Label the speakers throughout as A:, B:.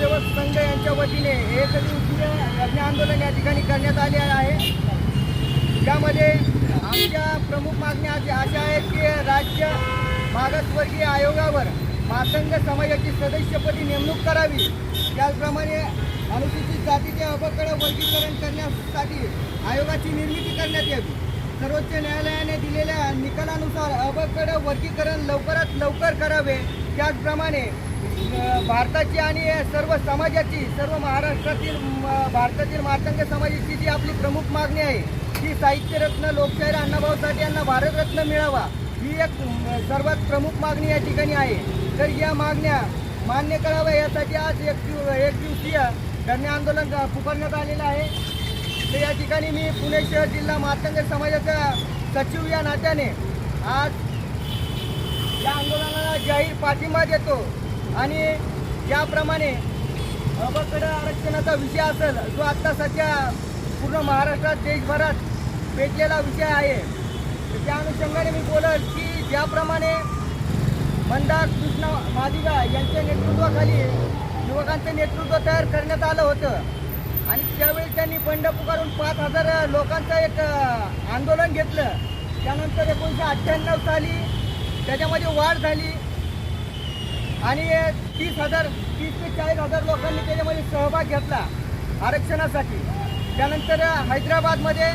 A: समाजसेवक संघ यांच्या वतीने एक दिवसीय धरणे आंदोलन या ठिकाणी करण्यात आले आहे. त्यामध्ये आमच्या प्रमुख मागण्या अशा आहेत की राज्य मागासवर्गीय आयोगावर मातंग समाजाची सदस्यपदी नेमणूक करावी. त्याचप्रमाणे अनुसूचित जातीचे अपकडे वर्गीकरण करण्यासाठी आयोगाची निर्मिती करण्यात यावी. सर्वोच्च न्यायालयाने दिलेल्या निकालानुसार अबकडं वर्गीकरण लवकरात लवकर करावे. त्याचप्रमाणे भारताची आणि सर्व समाजाची सर्व महाराष्ट्रातील भारतातील मातंग समाजाची जी आपली प्रमुख मागणी आहे ती साहित्यरत्न लोकशाहीर अण्णाभाऊ साठे यांना भारतरत्न मिळावा ही एक सर्वात प्रमुख मागणी या ठिकाणी आहे. तर या मागण्या मान्य कराव्या यासाठी आज एक दिव एक दिवसीय धरणे आंदोलन पुकारण्यात आलेलं आहे. तर या ठिकाणी मी पुणे शहर जिल्हा मातंग समाजाचा सचिव या नात्याने आज या आंदोलनाला जाहीर पाठिंबा देतो. आणि ज्याप्रमाणे अबकड आरक्षणाचा विषय असेल जो आत्ता सध्या पूर्ण महाराष्ट्रात देशभरात पेटलेला विषय आहे. तर त्या अनुषंगाने मी बोलत की ज्याप्रमाणे मंदार कृष्ण मादिगा यांच्या नेतृत्वाखाली युवकांचं नेतृत्व तयार करण्यात आलं होतं आणि त्यावेळी त्यांनी बंड पुकारून पाच हजार लोकांचं एक आंदोलन घेतलं. त्यानंतर एकोणीसशे अठ्ठ्याण्णव साली त्याच्यामध्ये वाढ झाली. आणि तीस हजार तीस ते चाळीस हजार लोकांनी त्याच्यामध्ये सहभाग घेतला आरक्षणासाठी. त्यानंतर हैदराबादमध्ये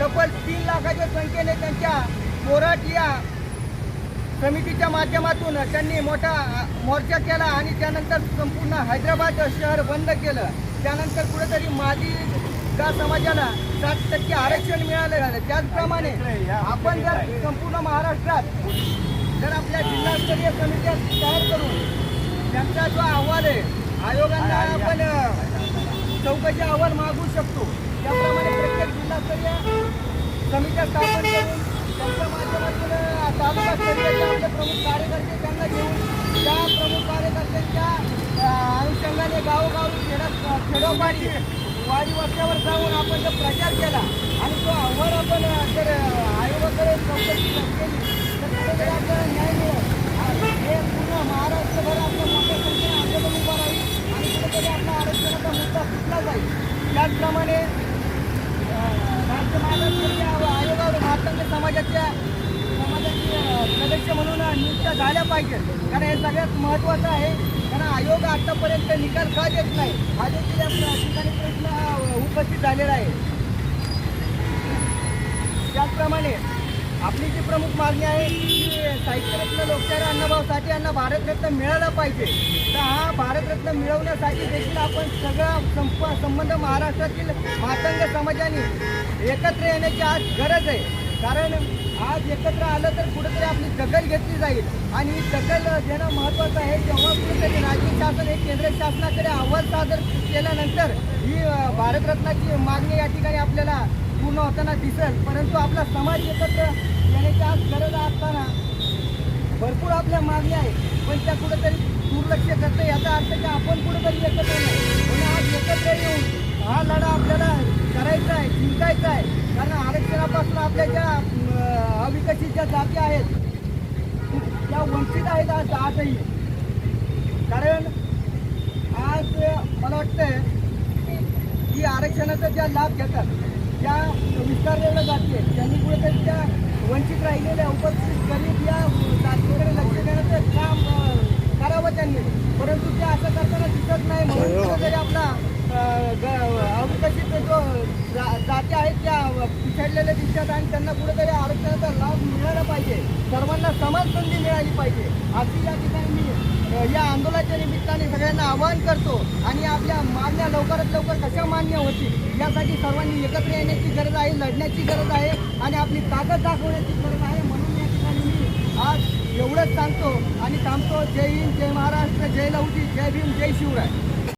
A: तब्बल तीन लाखाच्या संख्येने त्यांच्या मोराट या समितीच्या माध्यमातून त्यांनी मोठा मोर्चा केला आणि त्यानंतर संपूर्ण हैदराबाद शहर बंद केलं. त्यानंतर कुठेतरी मादी का समाजाला सात टक्के आरक्षण मिळालं. त्याचप्रमाणे आपण जर संपूर्ण महाराष्ट्रात जर आपल्या जिल्हास्तरीय समित्या तयार करून त्यांचा जो अहवाल आहे आयोगांना आपण चौकशी अहवाल मागू शकतो. त्याप्रमाणे प्रत्येक जिल्हास्तरीय समित्या स्थापन करून त्यांच्या माध्यमातून तालुकास्तरीय जे आपले प्रमुख कार्यकर्ते त्यांना घेऊन त्या प्रमुख कार्यकर्त्यांच्या अनुषंगाने गावोगावी खेडा खेडोपाडी वाडी वस्त्यावर जाऊन आपण जर प्रचार केला आणि तो अहवाल आपण जर आयोगाकडे चौकशी त्याचप्रमाणे आयोगावर मातंग समाजाच्या समाजाचे सदस्य म्हणून नियुक्त झाल्या पाहिजे कारण हे सगळ्यात महत्त्वाचं आहे. कारण आयोग आतापर्यंत निकाल का देत नाही? हा देखील या ठिकाणी प्रश्न उपस्थित झालेला आहे. त्याचप्रमाणे आपली जी प्रमुख मागणी आहे की साहित्यरत्न लोकशाही अण्णाभाऊ साठे यांना भारतरत्न मिळालं पाहिजे. तर हा भारतरत्न मिळवण्यासाठी देखील आपण सगळा संप संबंध महाराष्ट्रातील मातंग समाजाने एकत्र येण्याची आज गरज आहे. कारण आज एकत्र आलं तर कुठेतरी आपली दखल घेतली जाईल. आणि ही दखल देणं महत्त्वाचं आहे. जेव्हा कुठेतरी राज्य शासन हे केंद्र शासनाकडे अहवाल सादर केल्यानंतर ही भारतरत्नाची मागणी या ठिकाणी आपल्याला पूर्ण होताना दिसेल परंतु आपला समाज एकत्र येण्याची आज गरज असताना भरपूर आपल्या मागण्या आहेत. पण त्या कुठेतरी दुर्लक्ष करतं याचा अर्थ की आपण कुठेतरी एकत्र नाही. पण आज एकत्र येऊन हा लढा आपल्याला करायचा आहे जिंकायचा आहे. कारण आरक्षणापासून आपल्या ज्या अविकसित ज्या जाती आहेत त्या वंचित आहेत आज आजही. कारण आज मला वाटतंय की आरक्षणाचा ज्या लाभ घेतात त्या विस्तारलेल्या जाते त्यांनी कुठेतरी त्या वंचित राहिलेल्या उपस्थित गरीब या जातीकडे लक्ष देण्याचं काम करावं त्यांनी. परंतु ते असं करताना दिसत नाही. म्हणून कुठेतरी आपला अं, अविकसित जो जा- जाती आहेत त्या पिछडलेले दिसतात आणि त्यांना कुठेतरी आरक्षणाचा लाभ मिळाला पाहिजे. सर्वांना समान संधी मिळाली पाहिजे. अशी या ठिकाणी मी या आंदोलनाच्या निमित्ताने सगळ्यांना आवाहन करतो आणि आपल्या मागण्या लवकरात लवकर कशा मान्य होतील यासाठी सर्वांनी एकत्र येण्याची गरज आहे लढण्याची गरज आहे आणि आपली ताकद दाखवण्याची गरज आहे. म्हणून या ठिकाणी मी आज एवढंच सांगतो आणि थांबतो. जय हिंद जय महाराष्ट्र जय लवजी जय भीम जय शिवराय.